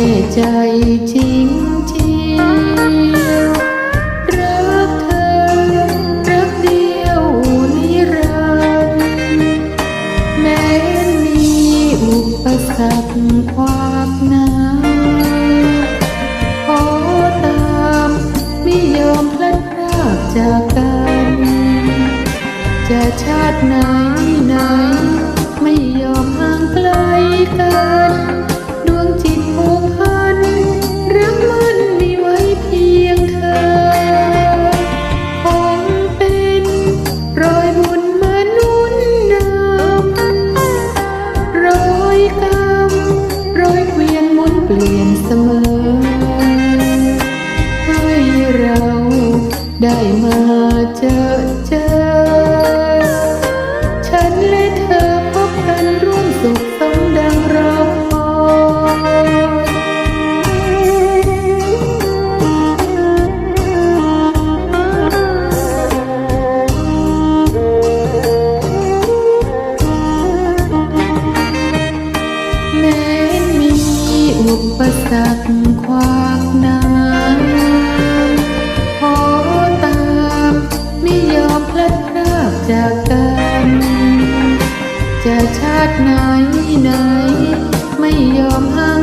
ในใจจริงจริงรักเธอ รักเดียวนิรันดร์แม้มีอุปสรรคความหนาขอตามไม่ยอมพลัดพรากจากกัน จะชาติไหน ได้มาเจอเจอ ฉันและเธอพบกันร่วมสุขสมดังรอคอยแม้มีอุปสรรค ชาติไหนไหน ไม่ยอมให้